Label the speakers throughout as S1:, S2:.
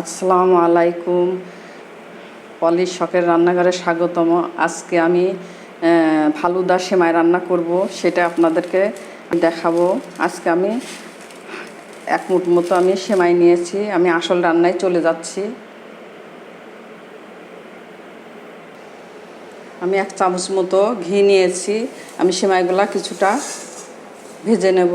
S1: আসসালামু আলাইকুম। পলিশ শখের রান্নাঘরে স্বাগতম। আজকে আমি ফালুদা সেমাই রান্না করব, সেটা আপনাদেরকে দেখাবো। আজকে আমি এক মুঠ মতো আমি সেমাই নিয়েছি, আমি আসল রান্নায় চলে যাচ্ছি। আমি এক চামচ মতো ঘি নিয়েছি, আমি সেমাইগুলা কিছুটা ভেজে নেব।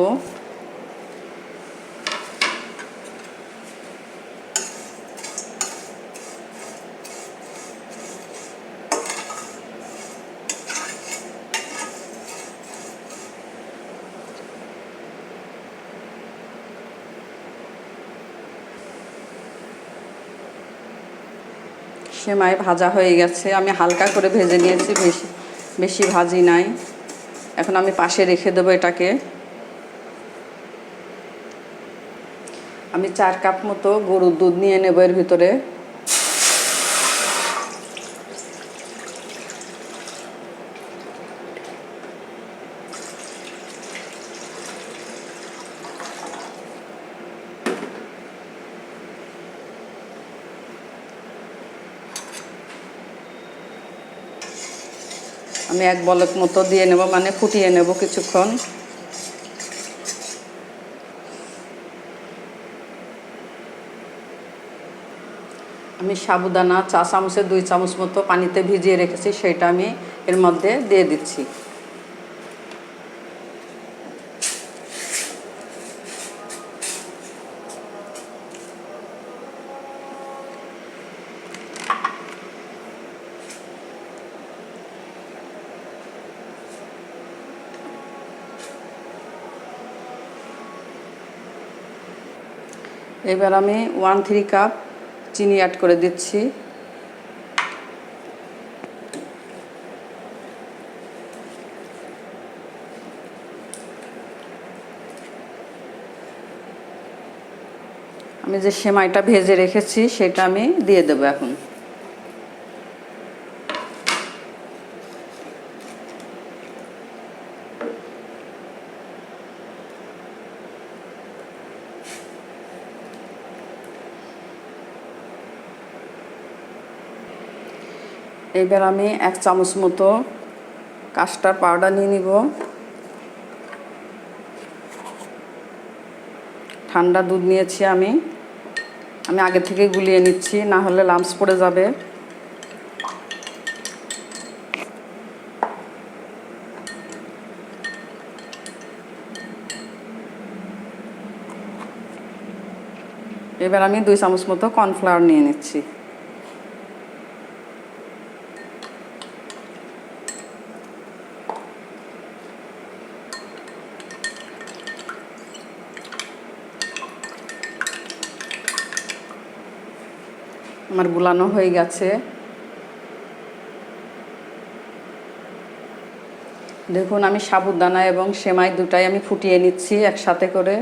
S1: সেমাই ভাজা হয়ে গেছে। আমি হালকা করে ভেজে নিয়েছি, বেশি বেশি ভাজি নাই। এখন আমি পাশে রেখে দেবো এটাকে। আমি চার কাপ মতো গরুর দুধ নিয়ে নেব এর ভিতরে। আমি এক বলক মতো দিয়ে নেব মানে ফুটিয়ে নেব কিছুক্ষণ। আমি সাবুদানা চা চামচের দুই চামচ মতো পানিতে ভিজিয়ে রেখেছি, সেটা আমি এর মধ্যে দিয়ে দিচ্ছি। এবার আমি ওয়ান থ্রি কাপ চিনি অ্যাড করে দিচ্ছি। আমি যে সেমাইটা ভেজে রেখেছি, সেটা আমি দিয়ে দেবো এখন। এবার আমি এক চামচ মতো কাস্টার পাউডার নিয়ে নিব। ঠান্ডা দুধ নিয়েছি আমি। আমি আগে থেকে গুলিয়ে নিচ্ছি, না হলে লামস পড়ে যাবে। এবার আমি দুই চামচ মতো কর্নফ্লাওয়ার নিয়ে নিচ্ছি। আমার গুলানো হয়ে গেছে। দেখুন, আমি সাবুদানা এবং সেমাই দুটাই আমি ফুটিয়ে নিচ্ছি একসাথে করে।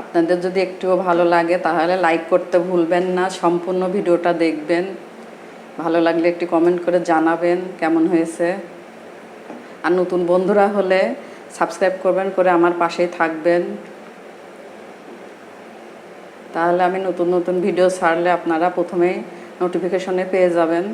S1: আপনাদের যদি একটুও ভালো লাগে, তাহলে লাইক করতে ভুলবেন না। সম্পূর্ণ ভিডিওটা দেখবেন। ভালো লাগলে একটি কমেন্ট করে জানাবেন কেমন হয়েছে। আর নতুন বন্ধুরা হলে সাবস্ক্রাইব করবেন, করে আমার পাশেই থাকবেন। তাহলে আমি নতুন নতুন ভিডিও ছাড়লে আপনারা প্রথমেই নোটিফিকেশনে পেয়ে যাবেন।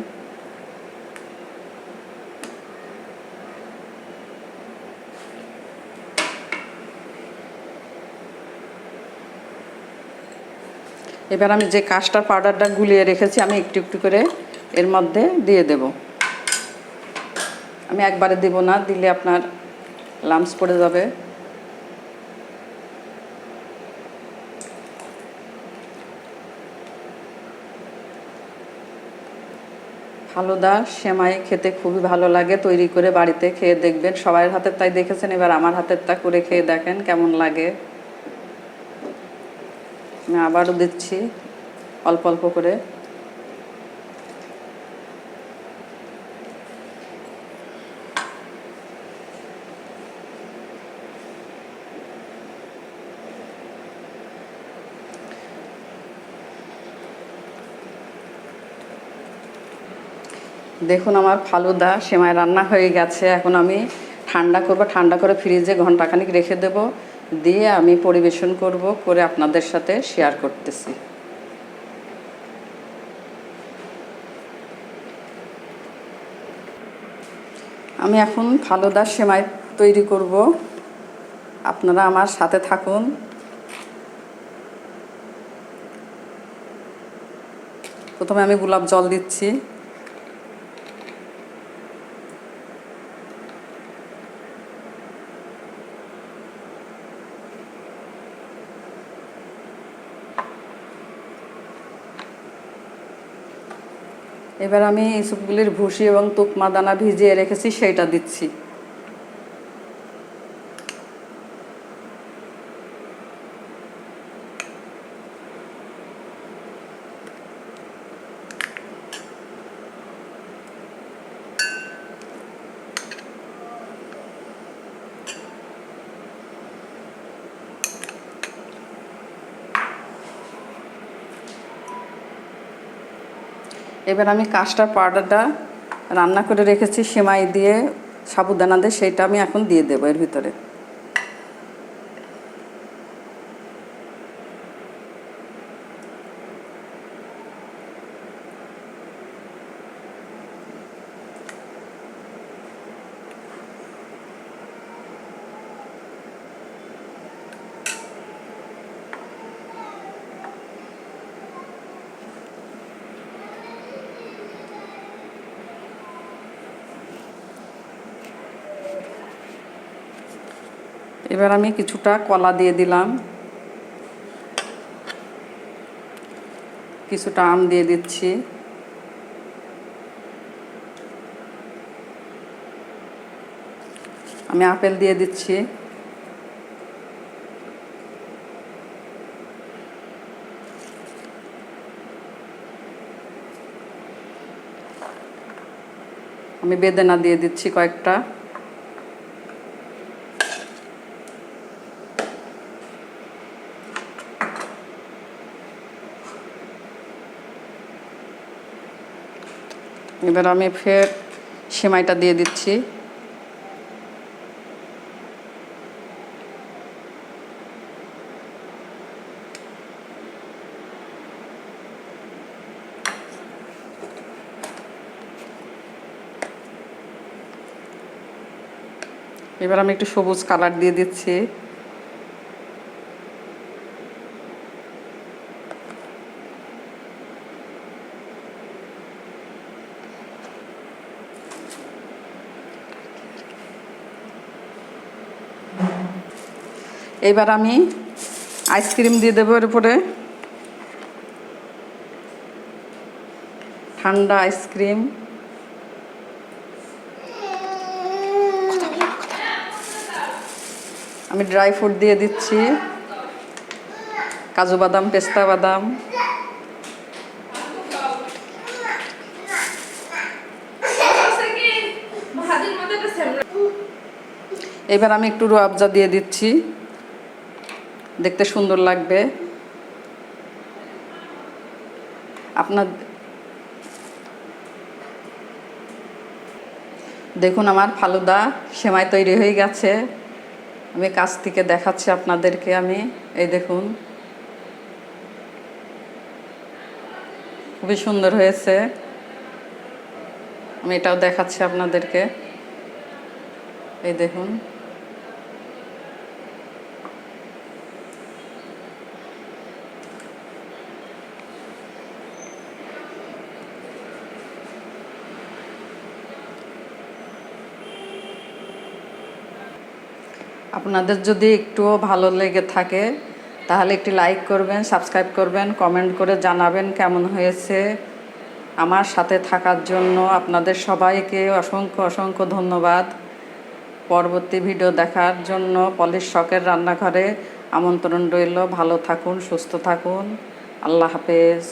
S1: এবার আমি যে কাস্টার পাউডারটা গুলিয়ে রেখেছি, আমি একটু একটু করে এর মধ্যে দিয়ে দেব। আমি একবারে দেব না, দিলে আপনার লামস পড়ে যাবে। ফালুদা সেমাই খেতে খুবই ভালো লাগে, তৈরি করে বাড়িতে খেয়ে দেখবেন। সবাই হাতের তাই দেখেছেন, এবার আমার হাতের তা করে খেয়ে দেখেন কেমন লাগে। আবারও দিচ্ছি, অল্প অল্প করে। দেখুন আমার ফালুদা, সেমাই রান্না হয়ে গেছে। এখন আমি ঠান্ডা করব, ঠান্ডা করে ফ্রিজে ঘন্টাখানিক রেখে দেব। দিয়ে আমি পরিবেশন করব, করে আপনাদের সাথে শেয়ার করতেছি। আমি এখন ফালুদার সেমাই তৈরি করব। আপনারা আমার সাথে থাকুন। প্রথমে আমি গোলাপ জল দিচ্ছি। এবার আমি এই সুপগুলির ভুসি এবং তুকমা দানা ভিজিয়ে রেখেছি সেইটা দিচ্ছি। এবার আমি কাস্টার পাউডারটা রান্না করে রেখেছি, সেমাই দিয়ে সাবুদানা দিয়ে সেইটা আমি এখন দিয়ে দেবো এর ভিতরে। এবার আমি কিছুটা কলা দিয়ে দিলাম। কিছুটা আম দিয়ে দিচ্ছি। আমি আপেল দিয়ে দিচ্ছি। আমি বেদানা দিয়ে দিচ্ছি কয়েকটা। এবার আমি ফের সেমাইটা দিয়ে দিচ্ছি। এবার আমি একটু সবুজ কালার দিয়ে দিচ্ছি। এবার আমি আইসক্রিম দিয়ে দেবো এর উপরে। ঠান্ডা আইসক্রিম। আমি ড্রাই ফ্রুট দিয়ে দিচ্ছি। কাজু বাদাম, পেস্তা বাদাম। এবার আমি একটু রোয়াবজা দিয়ে দিচ্ছি। দেখতে সুন্দর লাগবে। আপনার দেখুন আমার ফালুদা, সেমাই তৈরি হয়ে গেছে। আমি কাছ থেকে দেখাচ্ছি আপনাদেরকে আমি। এই দেখুন। খুবই সুন্দর হয়েছে। আমি এটাও দেখাচ্ছি আপনাদেরকে। এই দেখুন। আপনাদের যদি একটুও ভালো লেগে থাকে, তাহলে একটি লাইক করবেন সাবস্ক্রাইব করবেন কমেন্ট করে জানাবেন কেমন হয়েছে আমার সাথে থাকার জন্য। আপনাদের সবাইকে অসংখ্য অসংখ্য ধন্যবাদ। পরবর্তী ভিডিও দেখার জন্য পলিশ শখের রান্নাঘরে আমন্ত্রণ রইল। ভালো থাকুন, সুস্থ থাকুন। আল্লাহ হাফেজ।